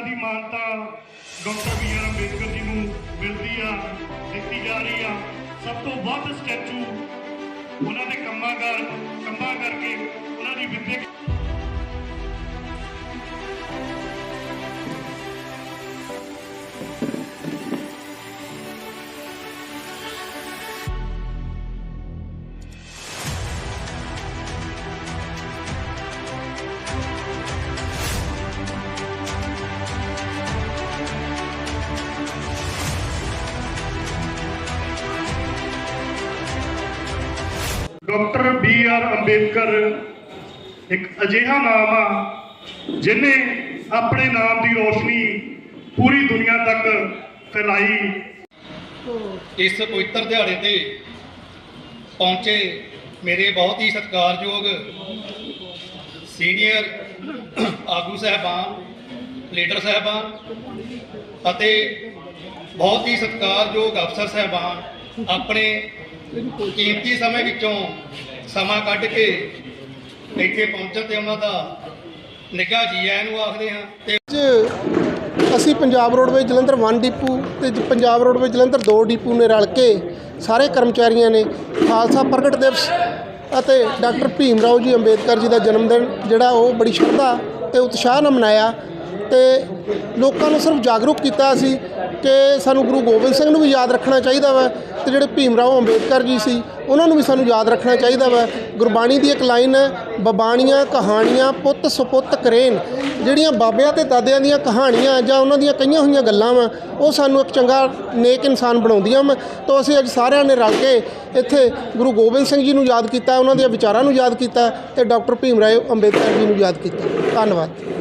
ਜਿਨ੍ਹਾਂ ਦੀ ਮਾਨਤਾ doctor B R Ambedkar ji ਨੂੰ ਮਿਲਦੀ ਆ, ਦਿੱਤੀ ਜਾ ਰਹੀ ਆ। ਸਭ ਤੋਂ ਵੱਧ ਸਟੈਚੂ ਉਹਨਾਂ ਦੇ ਕੰਮਾਂ ਕਰ ਕੰਮਾਂ ਕਰਕੇ ਉਹਨਾਂ ਦੀ ਵਿਦਿਅਕ ਡਾਕਟਰ ਬੀ ਆਰ ਅੰਬੇਦਕਰ ਇੱਕ ਅਜਿਹਾ ਨਾਮ ਆ ਜਿਨੇ ਆਪਣੇ ਨਾਮ ਦੀ ਰੋਸ਼ਨੀ ਪੂਰੀ ਦੁਨੀਆ ਤੱਕ ਫੈਲਾਈ। ਇਸ ਪਵਿੱਤਰ ਦਿਹਾੜੇ ਤੇ ਪਹੁੰਚੇ ਮੇਰੇ ਬਹੁਤ ਹੀ ਸਤਿਕਾਰਯੋਗ ਸੀਨੀਅਰ ਆਗੂ ਸਹਿਬਾਨ, ਲੀਡਰ ਸਹਿਬਾਨ ਅਤੇ ਬਹੁਤ ਹੀ ਸਤਿਕਾਰਯੋਗ ਅਫਸਰ ਸਹਿਬਾਨ, ਆਪਣੇ ਕੀਮਤੀ ਸਮੇਂ ਵਿੱਚੋਂ ਸਮਾਂ ਕੱਢ ਕੇ ਇੱਥੇ ਪਹੁੰਚਣ ਤੇ ਉਹਨਾਂ ਦਾ ਨਿੱਘਾ ਜੀ ਆਇਆਂ ਨੂੰ ਆਖਦੇ ਹਾਂ ਤੇ ਅੱਜ ਅਸੀਂ ਪੰਜਾਬ ਰੋਡਵੇਜ਼ ਜਲੰਧਰ 1 ਡਿਪੂ ਤੇ ਪੰਜਾਬ ਰੋਡਵੇਜ਼ ਜਲੰਧਰ 2 ਡਿਪੂ ਨੇ ਰਲ ਕੇ ਸਾਰੇ ਕਰਮਚਾਰੀਆਂ ਨੇ ਖਾਲਸਾ ਪ੍ਰਗਟ ਦਿਵਸ ਅਤੇ ਡਾਕਟਰ ਭੀਮ ਰਾਓ ਜੀ ਅੰਬੇਦਕਰ ਜੀ ਦਾ ਜਨਮ ਦਿਨ ਜਿਹੜਾ ਉਹ ਬੜੀ ਸ਼ਰਧਾ ਤੇ ਉਤਸ਼ਾਹ ਨਾਲ ਮਨਾਇਆ ਤੇ ਲੋਕਾਂ ਨੂੰ ਸਿਰਫ ਜਾਗਰੂਕ ਕੀਤਾ ਸੀ ਕਿ ਸਾਨੂੰ ਗੁਰੂ ਗੋਬਿੰਦ ਸਿੰਘ ਨੂੰ ਵੀ ਯਾਦ ਰੱਖਣਾ ਚਾਹੀਦਾ ਵਾ ਤੇ ਜਿਹੜੇ ਭੀਮ ਰਾਓ ਅੰਬੇਦਕਰ ਜੀ ਸੀ, ਉਹਨਾਂ ਨੂੰ ਵੀ ਸਾਨੂੰ ਯਾਦ ਰੱਖਣਾ ਚਾਹੀਦਾ ਵਾ। ਗੁਰਬਾਣੀ ਦੀ ਇੱਕ ਲਾਈਨ ਹੈ, ਬਬਾਣੀਆਂ ਕਹਾਣੀਆਂ ਪੁੱਤ ਸੁਪੁੱਤ ਕਰੇਨ। ਜਿਹੜੀਆਂ ਬਾਬਿਆਂ ਤੇ ਦਾਦਿਆਂ ਦੀਆਂ ਕਹਾਣੀਆਂ ਜਾਂ ਉਹਨਾਂ ਦੀਆਂ ਕਈਆਂ ਹੋਈਆਂ ਗੱਲਾਂ ਵਾ, ਉਹ ਸਾਨੂੰ ਇੱਕ ਚੰਗਾ ਨੇਕ ਇਨਸਾਨ ਬਣਾਉਂਦੀਆਂ ਵਾ। ਤਾਂ ਅਸੀਂ ਅੱਜ ਸਾਰਿਆਂ ਨੇ ਰਲ ਕੇ ਇੱਥੇ ਗੁਰੂ ਗੋਬਿੰਦ ਸਿੰਘ ਜੀ ਨੂੰ ਯਾਦ ਕੀਤਾ, ਉਹਨਾਂ ਦੇ ਵਿਚਾਰਾਂ ਨੂੰ ਯਾਦ ਕੀਤਾ ਤੇ ਡਾਕਟਰ ਭੀਮ ਰਾਓ ਅੰਬੇਦਕਰ ਜੀ ਨੂੰ ਯਾਦ ਕੀਤਾ। ਧੰਨਵਾਦ।